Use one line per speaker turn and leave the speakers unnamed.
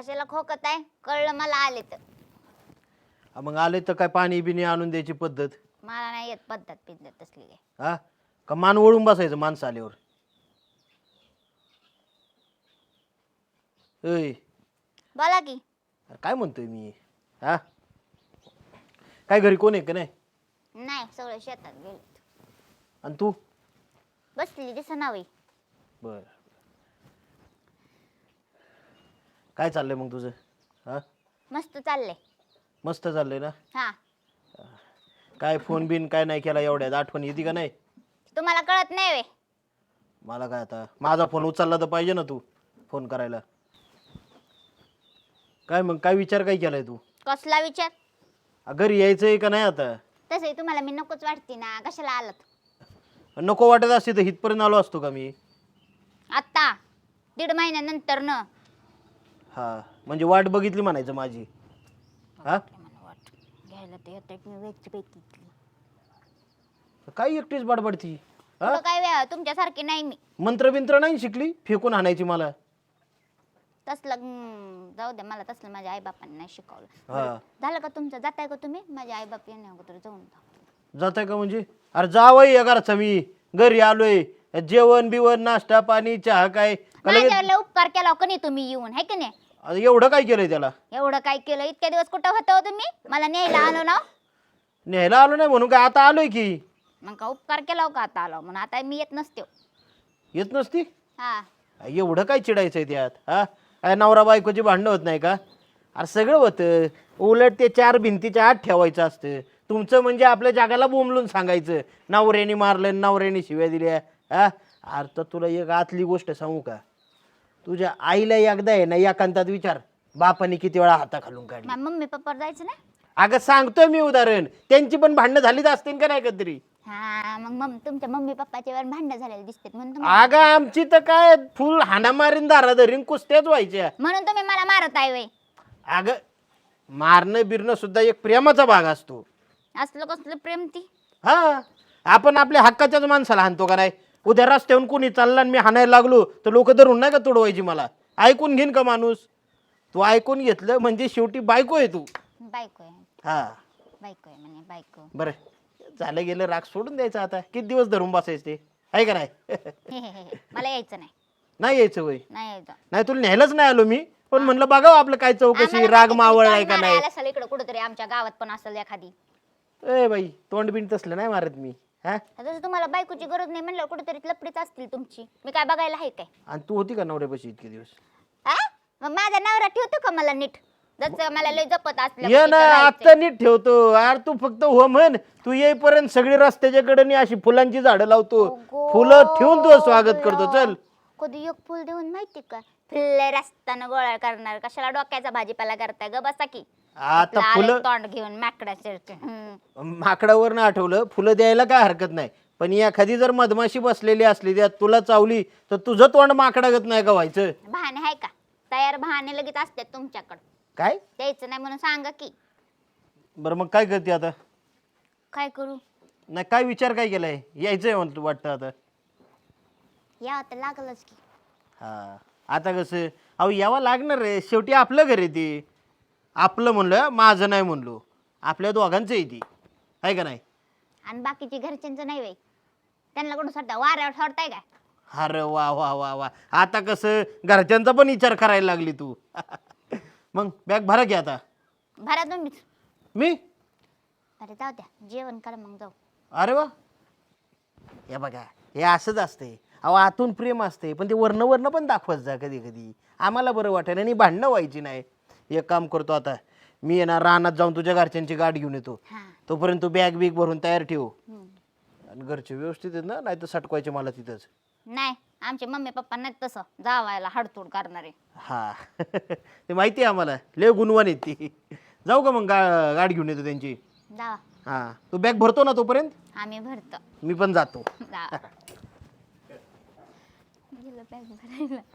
कशाला खोकत आहे? कळलं मला आले तर.
हा, मग आले तर काय पाणी बिणी आणून द्यायची पद्धत?
मला नाही येत पद्धत पिद्धत तसली काय
हा? का मान वळून बसायचं माणसं आल्यावर? ऐ.
बोला की.
अरे काय म्हणतोय मी? हा? काय घरी कोण आहे का नाही?
नाही सगळं शेतात गेले
आणि तू?
बसली दिसा नावी
बर. काय चाललंय मग तुझं? हा?
मस्त चाललंय.
मस्त चाललंय ना?
हा.
काय फोन बिन काय नाही केला एवढ्यात? आठवण येते का नाही?
तुम्हाला कळत नाही वे
मला काय आता? माझा फोन उचलला तर पाहिजे ना तू फोन करायला. काय मग काय विचार काय केलाय तू?
कसला विचार?
आ, घरी यायचंय का नाही आता?
तसंही तुम्हाला मी नकोच वाटते ना. कशाला आलात?
नको वाटत असते तर हितपर्यंत आलो असतो का मी?
आत्ता दीड महिन्यानंतर न.
हा म्हणजे वाट बघितली म्हणायचं माझी. हा?
मला वाट. घ्यायला तर येतात मी वेगची पैकी
काय एकटीच बडबडती हा?
काय वेळ? तुमच्यासारखी नाही मी.
मंत्र बिंत्र नाही शिकली? फेकून आणायची मला.
तसलं हम्म, जाऊ द्या मला तसलं माझ्या आईबापांनी नाही शिकवलं.
हा.
झालं का तुमचं? जाताय का तुम्ही? माझ्या आईबाप येणे अगोदर जाऊन जा.
जाताय का म्हणजे? अरे जावई या घरचा मी. घरी आलोय. जेवण बिवण नाश्ता पाणी चहा काय? का लगेच-
माझ्यावर लय उपकार केला का नाही तुम्ही येऊन है की नाही?
आता एवढं काय केलंय त्याला?
एवढं काय केलं? इतक्या दिवस कुठं होतं हो तुम्ही? मला न्यायला आलो ना
न्यायला आलो नाही म्हणून काय आता आलोय की?
मग का उपकार केला हो का आता आलो? म्हणून आता मी येत नसते हो.
येत नसती?
हा.
एवढं काय चिडायचंय त्यात हा? काय नवरा बायकोची भांडणं होत नाही का? अरे सगळं होतं. उलट ते चार भिंतीच्या आत ठेवायचं असतं. तुमचं म्हणजे आपल्या जागाला बोंबलून सांगायचं. नवऱ्याने मारलं नवऱ्याने शिव्या दिल्या. हा? अरे तर तुला एक आतली गोष्ट सांगू का? तुझ्या आईला एकदा आहे ना एकांतात विचार. बापाने किती वेळा हाताखालून काढली.
माझ्या मम्मी पप्पा जायचं ना?
अगं सांगतोय मी उदाहरण. त्यांची पण भांडणं झालीच असतील का नाही कधीतरी
हा मग मम तुमच्या मम्मी पप्पाच्या वर भांडण झालेले दिसतात म्हणून तुम्ही
अगं आमची तर काय फुल हाणामारीन दारा धरीन कुस्त्याच व्हायच्या.
म्हणून तुम्ही मला मारत आहे वय.
अगं मारणं बिरणं सुद्धा एक प्रेमाचा भाग असतो.
असलं कसलं प्रेम ती?
हा आपण आपल्या हक्काच्याच माणसाला हाणतो का नाही? उद्या रस्त्यावरून कोणी चालला आणि मी हाणायला लागलो तर लोक धरून नाही का तुडवायची मला? ऐकून घेईन का माणूस? तू ऐकून घेतलं म्हणजे शेवटी बायको आहे तू.
बायको आहे.
हा.
बायको आहे म्हणे बायको.
बरं. झालं गेलं राग सोडून द्यायचं आता. किती दिवस धरून बसायचं ते? आहे का नाही?
मला यायचं नाही.
नाही यायचं वय
नाही यायचं.
नाही तुला न्यायलाच नाही आलो मी. पण म्हणलं बघावं आपलं काय चौकशी राग मावळलाय का नाही?
असेल इकडे कुठेतरी आमच्या गावात पण असेल एखादी.
ए बाई तोंड बिंड तसलं नाही मारत मी. हा?
तसं तुम्हाला बायकोची गरज नाही म्हणलं कुठेतरी लपडीच असतील तुमची. मी काय बघायला आहे काय?
आणि तू होती का नवऱ्यापाशी इतके दिवस?
हा? मग माझा नवरा ठेवतो का मला नीट? जसं मला लय जपत असलं
ये ना आता नीट ठेवतो. यार तू फक्त हो म्हण. तू येईपर्यंत सगळी रस्त्याच्या कडेने अशी फुलांची झाडं लावतो. फुलं ठेवून तुझं स्वागत करतो. चल.
कधी एक फुल देऊन माहिती का? फिरले रस्त्यानं गोळा करणार. कशाला डोक्याचा भाजीपाला करताय ग? बसा की.
आता
आपलं
फुलं
तोंड घेऊन माकडाचे.
माकडावर ना आठवलं फुलं द्यायला काय हरकत नाही. पण एखादी जर मधमाशी बसलेली असली त्यात तुला चावली तर तुझं तोंड माकडागत नाही का व्हायचं?
बहाणे आहे का? तयार बहाणे लगेच असतात तुमच्याकडं.
काय?
द्यायचं नाही म्हणून सांगा की.
बरं मग काय करते आता?
काय करू?
नाही काय विचार काय केलाय? यायचंय म्हणत वाटतं आता.
या आता लागलंच की.
हा. आता कसं? अहो यावं लागणार रे. शेवटी आपलं घर आहे ते. आपलं म्हणलं माझं नाही म्हणलो. आपल्या दोघांचं आहे ती. आहे का नाही?
आणि बाकीची घरच्यांचं नाही बाई. त्यांना कुठं सोडता? वाऱ्यावर सोडताय काय
अरे वा वा वा वा. आता कसं? घरच्यांचा पण विचार करायला लागली तू. मग बॅग भरा की आता.
भरा तुम्हीच.
मी?
अरे जाऊ द्या. जेवण करा मग जाऊ.
अरे वा. हे बघा हे असंच असते अहो आतून प्रेम असते पण ते वर्ण वर्ण पण दाखवत जा कधी कधी. आम्हाला बरं वाटेल आणि भांडणं व्हायची नाही. एक काम करतो आता मी येणार रानात जाऊन तुझ्या घरच्यांची गाठ घेऊन येतो.
हा.
तोपर्यंत तू बॅग बिग भरून तयार ठेव. आणि घरचे व्यवस्थित आहेत ना नाही तर सटकवायचे मला तिथंच.
नाही आमचे मम्मी पप्पा नाही तसं. जावायला हडतोड करणारे.
हा. ते माहिती आहे आम्हाला. लय गुणवान आहेत ती. जाऊ का मग गा गाठ घेऊन येतो त्यांची?
जावा.
हा. तू बॅग भरतो ना तोपर्यंत?
आम्ही भरतो.
मी पण जातो.
जावा. ละแบ่งก็ได้แหละ